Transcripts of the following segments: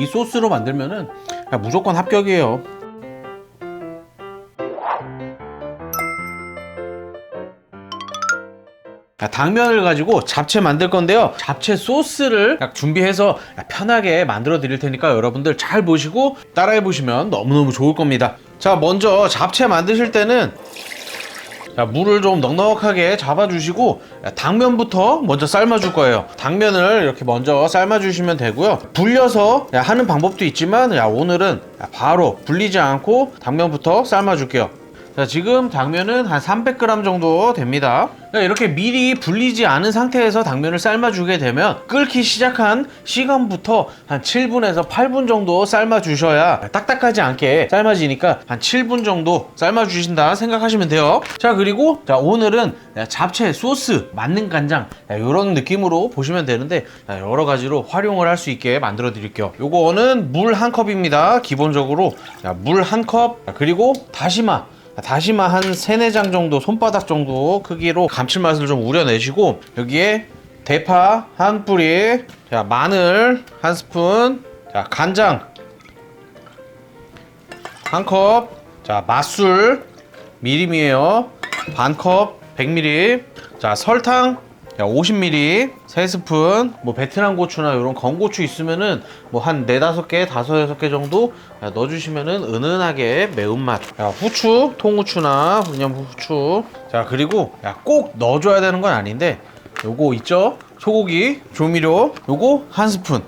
이 소스로 만들면은 야, 무조건 합격이에요. 자, 당면을 가지고 잡채 만들 건데요. 잡채 소스를 딱 준비해서 편하게 만들어 드릴 테니까 여러분들 잘 보시고 따라해 보시면 너무너무 좋을 겁니다. 자, 먼저 잡채 만드실 때는 자, 물을 좀 넉넉하게 잡아주시고 당면부터 먼저 삶아줄 거예요. 당면을 이렇게 먼저 삶아주시면 되고요. 불려서 하는 방법도 있지만 야, 오늘은 바로 불리지 않고 당면부터 삶아줄게요. 자, 지금 당면은 한 300g 정도 됩니다. 자, 이렇게 미리 불리지 않은 상태에서 당면을 삶아주게 되면 끓기 시작한 시간부터 한 7분에서 8분 정도 삶아주셔야 딱딱하지 않게 삶아지니까 한 7분 정도 삶아주신다 생각하시면 돼요. 자, 그리고 자, 오늘은 잡채 소스, 만능 간장 이런 느낌으로 보시면 되는데 여러 가지로 활용을 할 수 있게 만들어 드릴게요. 요거는 물 한 컵입니다. 기본적으로 물 한 컵, 그리고 다시마 다시마 한 3, 4장 정도 손바닥 정도 크기로 감칠맛을 좀 우려내시고 여기에 대파 한 뿌리 자 마늘 한 스푼 자 간장 한 컵 자 맛술 미림이에요. 반 컵 100ml 자 설탕 50ml 3스푼 뭐 베트남 고추나 이런 건고추 있으면은 뭐 한 4, 5개, 5, 6개 정도 넣어주시면은 은은하게 매운맛. 야, 후추, 통후추나 그냥 후추. 자 그리고 야, 꼭 넣어줘야 되는 건 아닌데 요거 있죠? 소고기 조미료 요거 한 스푼.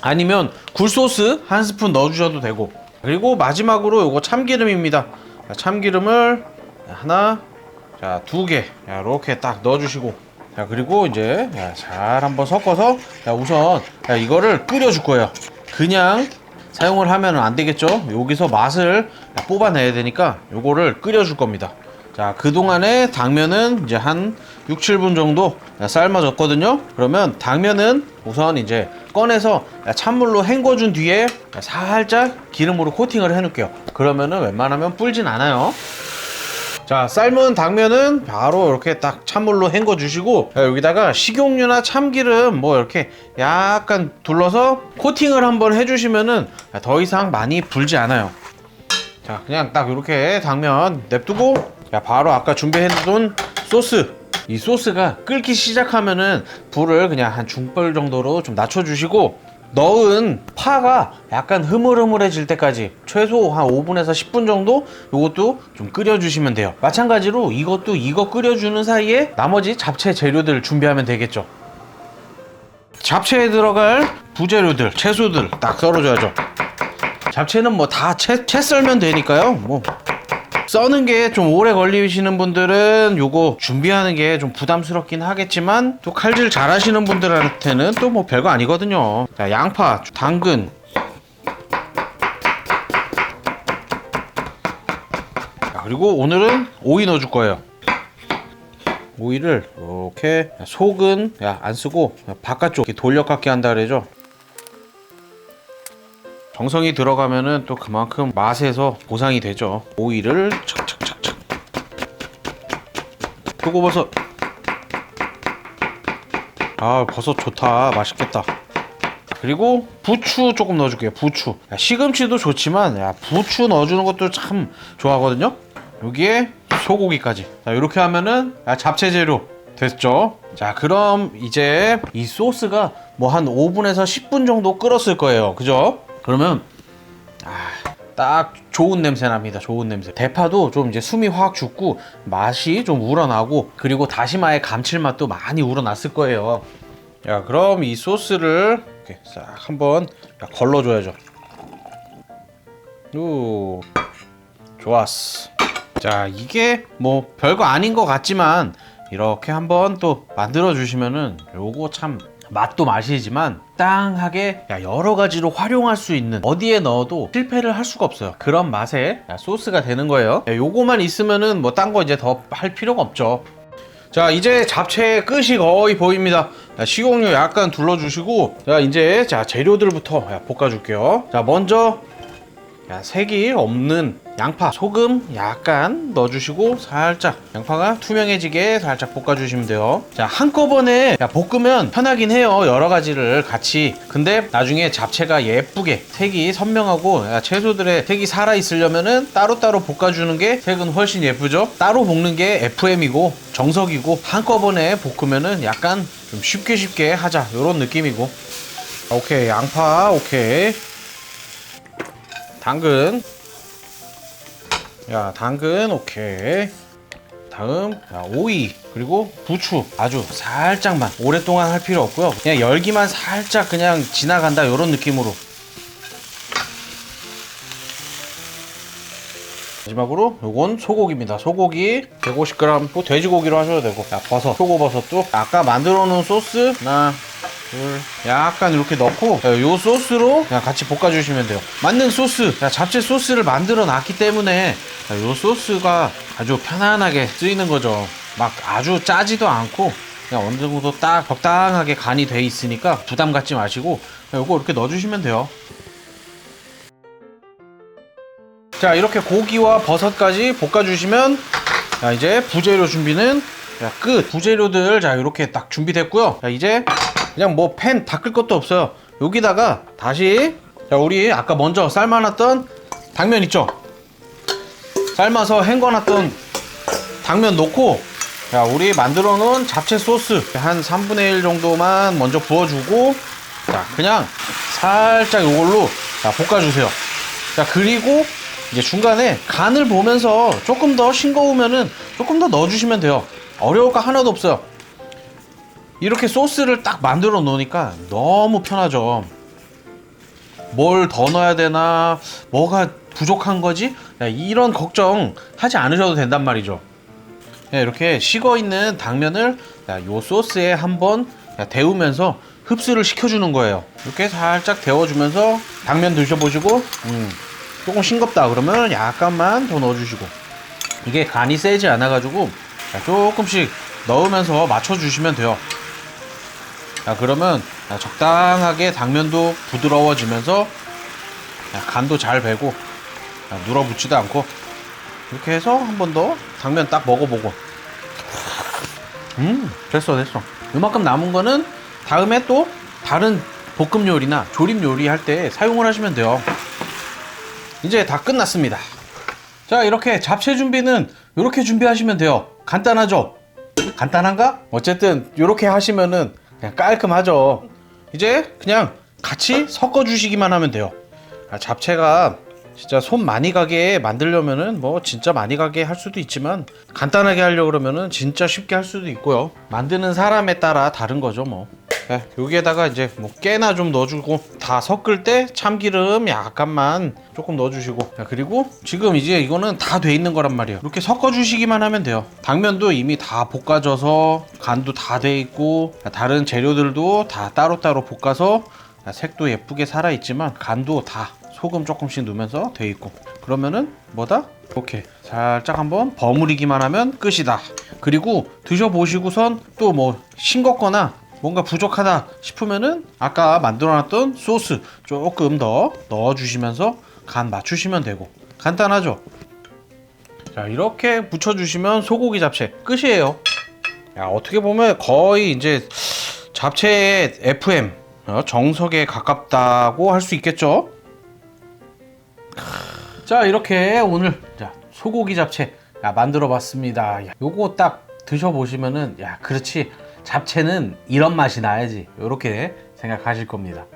아니면 굴소스 한 스푼 넣어주셔도 되고. 그리고 마지막으로 요거 참기름입니다. 자, 참기름을 하나 자두개. 이렇게 딱 넣어주시고 자 그리고 이제 잘 한번 섞어서 우선 이거를 끓여줄 거예요. 그냥 사용을 하면 안 되겠죠? 여기서 맛을 뽑아내야 되니까 요거를 끓여줄 겁니다. 자 그동안에 당면은 이제 한 6, 7분 정도 삶아졌거든요. 그러면 당면은 우선 이제 꺼내서 찬물로 헹궈준 뒤에 살짝 기름으로 코팅을 해 놓을게요. 그러면은 웬만하면 불진 않아요 자 삶은 당면은 바로 이렇게 딱 찬물로 헹궈 주시고 여기다가 식용유나 참기름 뭐 이렇게 약간 둘러서 코팅을 한번 해주시면은 더 이상 많이 불지 않아요. 자 그냥 딱 이렇게 당면 냅두고 야 바로 아까 준비해둔 소스. 이 소스가 끓기 시작하면은 불을 그냥 한 중불 정도로 좀 낮춰주시고 넣은 파가 약간 흐물흐물해질 때까지 최소 한 5분에서 10분 정도 이것도 좀 끓여주시면 돼요. 마찬가지로 이것도 이거 끓여주는 사이에 나머지 잡채 재료들 준비하면 되겠죠. 잡채에 들어갈 부재료들 채소들 딱 썰어줘야죠. 잡채는 뭐 다 채 썰면 되니까요. 뭐 써는 게 좀 오래 걸리시는 분들은 요거 준비하는 게 좀 부담스럽긴 하겠지만 또 칼질 잘 하시는 분들한테는 또 뭐 별거 아니거든요. 자 양파 당근. 자, 그리고 오늘은 오이 넣어줄 거예요. 오이를 이렇게 속은 안 쓰고 바깥쪽 돌려깎기 한다 그러죠 정성이 들어가면은 또 그만큼 맛에서 보상이 되죠. 오이를 착착착착. 표고버섯. 아 버섯 좋다. 맛있겠다. 그리고 부추 조금 넣어줄게요. 부추. 야, 시금치도 좋지만 야, 부추 넣어주는 것도 참 좋아하거든요. 여기에 소고기까지. 자 이렇게 하면은 야, 잡채 재료 됐죠? 자 그럼 이제 이 소스가 뭐 한 5분에서 10분 정도 끓었을 거예요. 그죠? 그러면 아, 딱 좋은 냄새 납니다. 좋은 냄새. 대파도 좀 이제 숨이 확 죽고 맛이 좀 우러나고 그리고 다시마의 감칠맛도 많이 우러났을 거예요. 야, 그럼 이 소스를 이렇게 싹 한번 걸러줘야죠. 오, 좋았어. 자, 이게 뭐 별거 아닌 것 같지만 이렇게 한번 또 만들어 주시면은 요거 참 맛도 맛이지만 땅하게 여러 가지로 활용할 수 있는 어디에 넣어도 실패를 할 수가 없어요. 그런 맛의 소스가 되는 거예요. 요거만 있으면은 뭐 딴 거 이제 더 할 필요가 없죠. 자 이제 잡채 끝이 거의 보입니다. 식용유 약간 둘러주시고 자 이제 자 재료들부터 볶아줄게요. 자 먼저 야, 색이 없는 양파, 소금 약간 넣어주시고 살짝 양파가 투명해지게 살짝 볶아주시면 돼요. 자 한꺼번에 야, 볶으면 편하긴 해요. 여러 가지를 같이. 근데 나중에 잡채가 예쁘게 색이 선명하고 야, 채소들의 색이 살아 있으려면은 따로따로 볶아주는 게 색은 훨씬 예쁘죠. 따로 볶는 게 FM이고 정석이고 한꺼번에 볶으면은 약간 좀 쉽게 쉽게 하자 이런 느낌이고. 오케이 양파 오케이 당근. 야 당근 오케이. 다음 야, 오이 그리고 부추. 아주 살짝만. 오랫동안 할 필요 없고요. 그냥 열기만 살짝 그냥 지나간다 이런 느낌으로. 마지막으로 요건 소고기입니다. 소고기 150g 또 돼지고기로 하셔도 되고. 야 버섯. 표고버섯도 아까 만들어 놓은 소스 하나 둘 약간 이렇게 넣고 자, 요 소스로 그냥 같이 볶아주시면 돼요. 만능 소스. 자, 잡채 소스를 만들어 놨기 때문에 자, 요 소스가 아주 편안하게 쓰이는 거죠. 막 아주 짜지도 않고 그냥 어느 정도 딱 적당하게 간이 돼 있으니까 부담 갖지 마시고 요거 이렇게 넣어주시면 돼요. 자 이렇게 고기와 버섯까지 볶아주시면 자 이제 부재료 준비는 자, 끝. 부재료들 자 이렇게 딱 준비됐고요. 자 이제 그냥 뭐 팬 닦을 것도 없어요. 여기다가 다시 자 우리 아까 먼저 삶아놨던 당면 있죠? 삶아서 헹궈놨던 당면 넣고 자 우리 만들어 놓은 잡채 소스 한 3분의 1 정도만 먼저 부어주고 자 그냥 살짝 이걸로 자 볶아주세요. 자 그리고 이제 중간에 간을 보면서 조금 더 싱거우면은 조금 더 넣어주시면 돼요. 어려울 거 하나도 없어요 이렇게 소스를 딱 만들어 놓으니까 너무 편하죠. 뭘 더 넣어야 되나 뭐가 부족한 거지? 야, 이런 걱정 하지 않으셔도 된단 말이죠. 네, 이렇게 식어 있는 당면을 야, 요 소스에 한번 야, 데우면서 흡수를 시켜주는 거예요. 이렇게 살짝 데워주면서 당면 드셔보시고 음, 조금 싱겁다 그러면 약간만 더 넣어주시고. 이게 간이 세지 않아 가지고 조금씩 넣으면서 맞춰주시면 돼요 자 그러면 적당하게 당면도 부드러워지면서 간도 잘 배고 눌어붙지도 않고 이렇게 해서 한 번 더 당면 딱 먹어보고. 음 됐어 됐어. 이만큼 남은 거는 다음에 또 다른 볶음 요리나 조림 요리 할 때 사용을 하시면 돼요. 이제 다 끝났습니다. 자 이렇게 잡채 준비는 이렇게 준비하시면 돼요. 간단하죠? 간단한가? 어쨌든 이렇게 하시면은 그냥 깔끔하죠. 이제 그냥 같이 섞어 주시기만 하면 돼요. 아, 잡채가 진짜 손 많이 가게 만들려면은 뭐 진짜 많이 가게 할 수도 있지만 간단하게 하려고 그러면은 진짜 쉽게 할 수도 있고요. 만드는 사람에 따라 다른 거죠 뭐. 네, 여기에다가 이제 뭐 깨나 좀 넣어주고 다 섞을 때 참기름 약간만 조금 넣어주시고. 자, 그리고 지금 이제 이거는 다 돼 있는 거란 말이에요. 이렇게 섞어주시기만 하면 돼요. 당면도 이미 다 볶아져서 간도 다 돼 있고 다른 재료들도 다 따로따로 볶아서 색도 예쁘게 살아있지만 간도 다 소금 조금씩 넣으면서 돼 있고 그러면은 뭐다? 이렇게 살짝 한번 버무리기만 하면 끝이다 그리고 드셔보시고선 또 뭐 싱겁거나 뭔가 부족하다 싶으면은 아까 만들어놨던 소스 조금 더 넣어주시면서 간 맞추시면 되고 간단하죠? 자 이렇게 붙여주시면 소고기 잡채 끝이에요 야 어떻게 보면 거의 이제 잡채의 FM 어, 정석에 가깝다고 할 수 있겠죠? 자 이렇게 오늘 자 소고기 잡채 야, 만들어 봤습니다. 야, 요거 딱 드셔보시면은 야 그렇지. 잡채는 이런 맛이 나야지. 이렇게 생각하실 겁니다.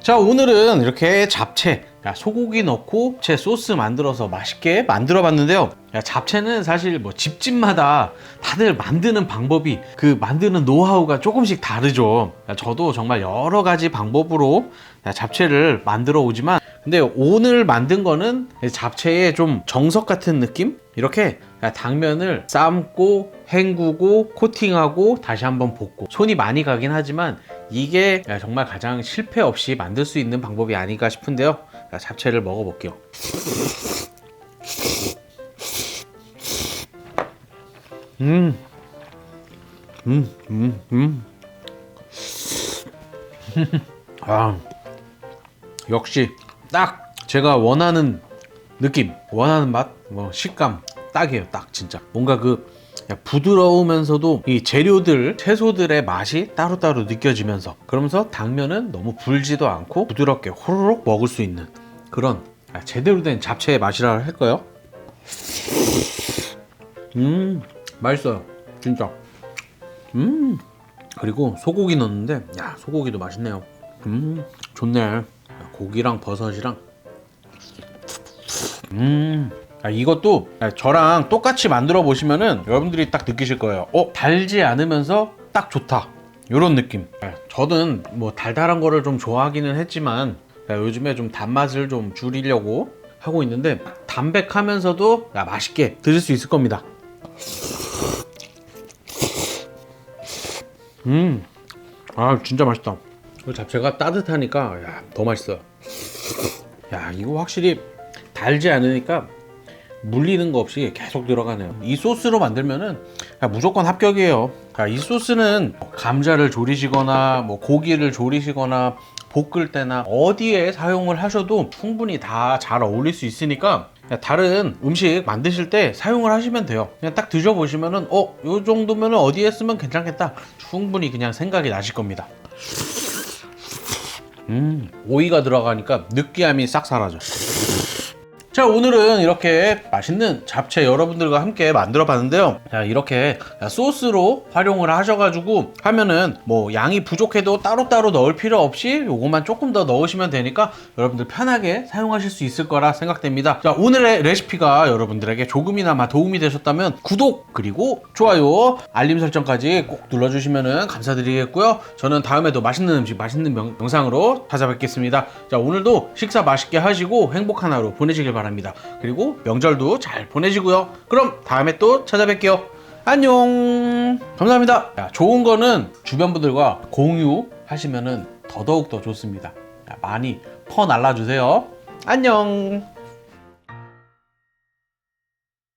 자 오늘은 이렇게 잡채 야, 소고기 넣고 제 소스 만들어서 맛있게 만들어 봤는데요. 야, 잡채는 사실 뭐 집집마다 다들 만드는 방법이 그 만드는 노하우가 조금씩 다르죠. 야, 저도 정말 여러 가지 방법으로 야, 잡채를 만들어 오지만 근데 오늘 만든 거는 잡채의 좀 정석 같은 느낌? 이렇게 당면을 삶고 헹구고 코팅하고 다시 한번 볶고. 손이 많이 가긴 하지만 이게 정말 가장 실패 없이 만들 수 있는 방법이 아닌가 싶은데요 잡채를 먹어볼게요 음, 음, 음, 음. 아 역시 딱 제가 원하는 느낌, 원하는 맛, 뭐 식감 딱이에요. 딱 진짜 뭔가 그 부드러우면서도 이 재료들 채소들의 맛이 따로따로 느껴지면서 그러면서 당면은 너무 불지도 않고 부드럽게 호로록 먹을 수 있는 그런 아, 제대로 된 잡채의 맛이라 할까요? 음 맛있어요. 진짜. 음 그리고 소고기 넣었는데 야 소고기도 맛있네요. 음 좋네. 고기랑 버섯이랑. 음 아, 이것도 저랑 똑같이 만들어 보시면은 여러분들이 딱 느끼실 거예요. 어 달지 않으면서 딱 좋다. 요런 느낌. 아, 저는 뭐 달달한 거를 좀 좋아하기는 했지만 야, 요즘에 좀 단맛을 좀 줄이려고 하고 있는데 담백하면서도 야, 맛있게 드실 수 있을 겁니다. 음, 아 진짜 맛있다. 이 잡채가 따뜻하니까 야, 더 맛있어요. 야 이거 확실히 달지 않으니까 물리는 거 없이 계속 들어가네요. 이 소스로 만들면은 야, 무조건 합격이에요. 야, 이 소스는 감자를 조리시거나 뭐 고기를 조리시거나 볶을 때나 어디에 사용을 하셔도 충분히 다 잘 어울릴 수 있으니까 다른 음식 만드실 때 사용을 하시면 돼요. 그냥 딱 드셔보시면은 어, 요 정도면 어디에 쓰면 괜찮겠다. 충분히 그냥 생각이 나실 겁니다. 음, 오이가 들어가니까 느끼함이 싹 사라져. 자 오늘은 이렇게 맛있는 잡채 여러분들과 함께 만들어 봤는데요. 자 이렇게 소스로 활용을 하셔가지고 하면은 뭐 양이 부족해도 따로따로 넣을 필요 없이 요것만 조금 더 넣으시면 되니까 여러분들 편하게 사용하실 수 있을 거라 생각됩니다. 자 오늘의 레시피가 여러분들에게 조금이나마 도움이 되셨다면 구독 그리고 좋아요 알림 설정까지 꼭 눌러주시면 감사드리겠고요. 저는 다음에도 맛있는 음식 맛있는 명, 영상으로 찾아뵙겠습니다. 자 오늘도 식사 맛있게 하시고 행복한 하루 보내시길 바랍니다 그리고 명절도 잘 보내시고요. 그럼 다음에 또 찾아뵐게요. 안녕! 감사합니다. 야, 좋은 거는 주변 분들과 공유하시면 더더욱 더 좋습니다. 야, 많이 퍼 날라주세요. 안녕